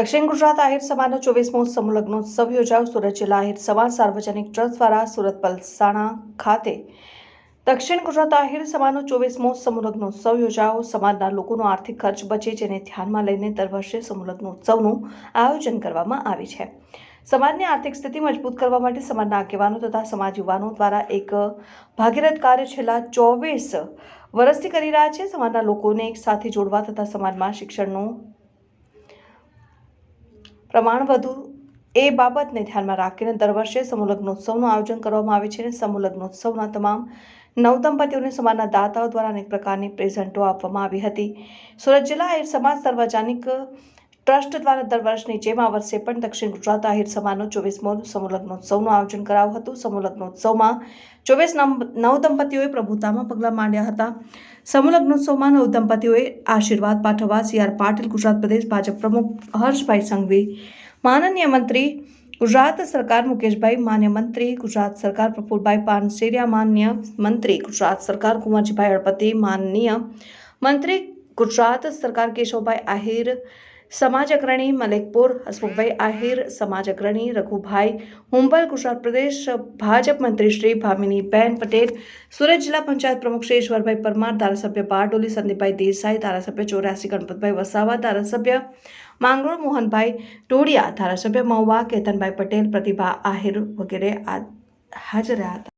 દક્ષિણ ગુજરાત આહિર સમાજનો ચોવીસમો સમૂહલગ્નોત્સવ યોજાયો. સુરત જિલ્લા આહિર સમાજ સાર્વજનિક ટ્રસ્ટ દ્વારા સુરત પલસાણા ખાતે દક્ષિણ ગુજરાત આહિર સમાજનો ચોવીસમો સમૂહલગ્નોત્સવ યોજાયો. સમાજના લોકોનો આર્થિક ખર્ચ બચે જેને ધ્યાનમાં લઈને દર વર્ષે સમૂહલગ્નોત્સવનું આયોજન કરવામાં આવે છે. સમાજની આર્થિક સ્થિતિ મજબૂત કરવા માટે સમાજના આગેવાનો તથા સમાજ યુવાનો દ્વારા એક ભાગીરથ કાર્ય છેલ્લા ચોવીસ વર્ષથી કરી રહ્યા છે. સમાજના લોકોને એક સાથે જોડવા તથા સમાજમાં શિક્ષણનું પ્રમાણ વધુ એ બાબતને ધ્યાનમાં રાખીને દર વર્ષે સમૂહલગ્નોત્સવનું આયોજન કરવામાં આવે છે અને સમૂહલગ્નોત્સવના તમામ નવદંપતિઓને સમાજના દાતાઓ દ્વારા અનેક પ્રકારની પ્રેઝન્ટો આપવામાં આવી હતી. સુરત જિલ્લા આહિર સમાજ સાર્વજનિક ટ્રસ્ટ દ્વારા દર વર્ષની જેમ આ વર્ષે પણ દક્ષિણ ગુજરાત આહિર સમાજનો ચોવીસમો સમૂહલગ્નોત્સવનું આયોજન કરાયું હતું. સમૂહલગ્નોત્સવમાં ચોવીસ નવ દંપતીઓએ પ્રભુતામાં પગલાં માંડ્યા હતા. સમૂહલગ્નોત્સવમાં નવદંપતીઓએ આશીર્વાદ પાઠવવા સી આર પાટીલ, ગુજરાત પ્રદેશ ભાજપ પ્રમુખ હર્ષભાઈ સંઘવી, માનનીય મંત્રી ગુજરાત સરકાર મુકેશભાઈ, માન્ય મંત્રી ગુજરાત સરકાર પ્રફુલભાઈ પાનસેરિયા, માન્ય મંત્રી ગુજરાત સરકાર કુંવરજીભાઈ અળપતિ માનનીય મંત્રી ગુજરાત સરકાર કેશવભાઈ આહિર સમાજ અગ્રણી મલેકપુર, હસમુખભાઈ આહિર સમાજ અગ્રણી રઘુભાઈ, હુંબલ, ગુજરાત પ્રદેશ, ભાજપ મંત્રી શ્રી ભામિનીબેન પટેલ, સુરત જિલ્લા પંચાયત પ્રમુખ શ્રી ઈશ્વરભાઈ પરમાર, ધારાસભ્ય બારડોલી, સંદીપભાઈ દેસાઈ, ધારાસભ્ય ચોર્યાસી, ગણપતભાઈ વસાવા, ધારાસભ્ય માંગરોળ, મોહનભાઈ ટોડિયા, ધારાસભ્ય મહુવા, કેતનભાઈ પટેલ, પ્રતિભા આહિર વગેરે હાજર રહ્યા હતા.